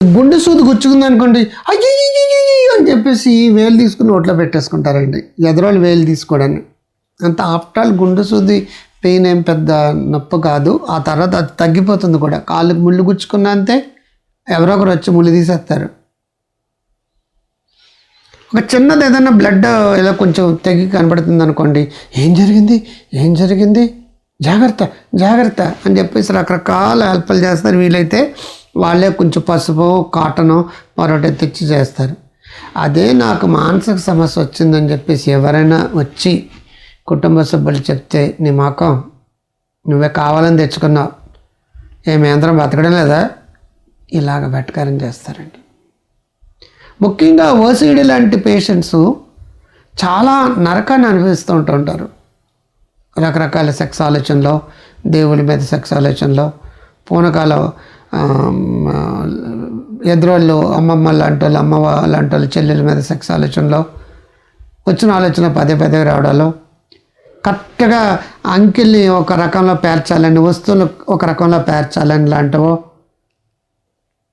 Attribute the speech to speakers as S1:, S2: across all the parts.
S1: గుండె సూది గుచ్చుకుంది అనుకోండి అయ్యో అని చెప్పేసి వేలు తీసుకుని ఒట్లో పెట్టేసుకుంటారండి ఎదరోళ్ళు వేలు తీసుకోవడాన్ని అంత ఆఫ్టర్ గుండె సూది పెయిన్ ఏం పెద్ద నొప్పి కాదు ఆ తర్వాత అది తగ్గిపోతుంది కూడా కాళ్ళకి ముళ్ళు గుచ్చుకున్నా అంతే ఎవరో ఒకరు వచ్చి ముళ్ళు తీసేస్తారు ఒక చిన్నది ఏదైనా బ్లడ్ ఇలా కొంచెం తెగి కనబడుతుంది అనుకోండి ఏం జరిగింది ఏం జరిగింది జాగ్రత్త జాగ్రత్త అని చెప్పేసి రకరకాల హెల్ప్లు చేస్తారు వీలైతే వాళ్ళే కొంచెం పసుపు కాటను మరొకటి తెచ్చి చేస్తారు. అదే నాకు మానసిక సమస్య వచ్చిందని చెప్పేసి ఎవరైనా వచ్చి కుటుంబ సభ్యులు చెప్తే నీ మాకం నువ్వే కావాలని తెచ్చుకున్నావు. ఏమి యంత్రం బతకడం లేదా? ఇలాగ వెటకారం చేస్తారండి. ముఖ్యంగా ఓసిడి లాంటి పేషెంట్స్ చాలా నరకాన్ని అనుభవిస్తూ ఉంటుంటారు రకరకాల సెక్స్ ఆలోచనలో దేవుడి మీద సెక్స్ ఆలోచనలో పూనకాల ఎదురోళ్ళు అమ్మమ్మ లాంటి వాళ్ళు అమ్మ లాంటి వాళ్ళు చెల్లెల మీద సెక్స్ ఆలోచనలో వచ్చిన ఆలోచన పదే పదే రావడాలు. కరెక్ట్గా అంకిల్ని ఒక రకంలో పేర్చాలని వస్తువులు ఒక రకంలో పేర్చాలని లాంటివో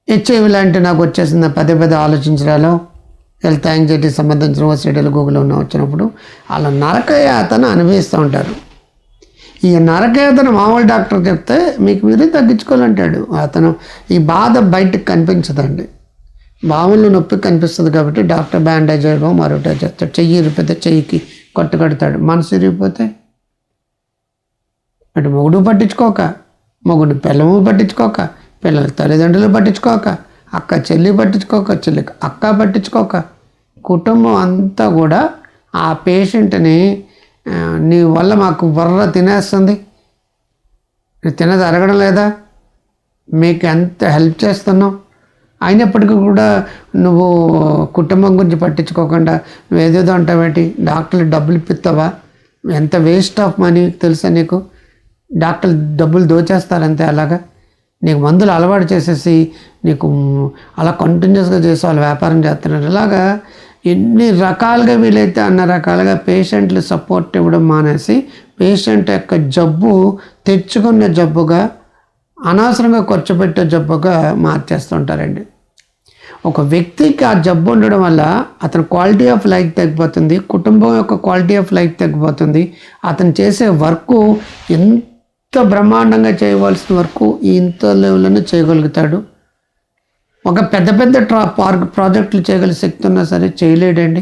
S1: హెచ్ఐవి లాంటి నాకు వచ్చేసింది పదే పదే ఆలోచించడాలు. హెల్త్ యాంగ్జైటీ సంబంధించిన ఓసీడీలు గూగుల్ ఉన్న వచ్చినప్పుడు వాళ్ళ నరకయాతను అనుభవిస్తూ ఉంటారు. ఈ నరకే అతను మామూలు డాక్టర్ చెప్తే మీకు మీరే తగ్గించుకోవాలంటాడు. అతను ఈ బాధ బయటకు కనిపించదండి. మామూలు నొప్పి కనిపిస్తుంది కాబట్టి డాక్టర్ బ్యాండేజ్ చేయడం మరొకటి చేస్తాడు చెయ్యి ఇరిపోతే చెయ్యికి కొట్టు కడతాడు మనసు ఇరిగిపోతే అటు మొగుడు పట్టించుకోక మొగుడు పిల్లము పట్టించుకోక పిల్లల తల్లిదండ్రులు పట్టించుకోక అక్క చెల్లి పట్టించుకోక చెల్లి అక్క పట్టించుకోక కుటుంబం అంతా కూడా ఆ పేషెంట్ని నీ వల్ల మాకు బుర్ర తినేస్తుంది. నువ్వు తినది అరగడం లేదా? మీకు ఎంత హెల్ప్ చేస్తున్నావు? అయినప్పటికీ కూడా నువ్వు కుటుంబం గురించి పట్టించుకోకుండా నువ్వు ఏదేదో అంటావేంటి డాక్టర్లు డబ్బులు ఇప్పిస్తావా? ఎంత వేస్ట్ ఆఫ్ మనీ తెలుసా నీకు? డాక్టర్లు డబ్బులు దోచేస్తారంతే అలాగా? నీకు మందులు అలవాటు చేసేసి నీకు అలా కంటిన్యూస్గా చేసి వాళ్ళు వ్యాపారం చేస్తున్నారు. ఇలాగా ఎన్ని రకాలుగా వీలైతే అన్న రకాలుగా పేషెంట్లు సపోర్ట్ ఇవ్వడం మానేసి పేషెంట్ యొక్క జబ్బు తెచ్చుకున్న జబ్బుగా అనవసరంగా ఖర్చు పెట్టే జబ్బుగా మార్చేస్తుంటారండి. ఒక వ్యక్తికి ఆ జబ్బు ఉండడం వల్ల అతని క్వాలిటీ ఆఫ్ లైఫ్ తగ్గిపోతుంది కుటుంబం యొక్క క్వాలిటీ ఆఫ్ లైఫ్ తగ్గిపోతుంది అతను చేసే వర్క్ ఎంత బ్రహ్మాండంగా చేయవలసిన వరకు ఇంత లెవెల్లోనే చేయగలుగుతాడు. ఒక పెద్ద పెద్ద ట్రా పార్క్ ప్రాజెక్టులు చేయగల శక్తి ఉన్నా సరే చేయలేడండి.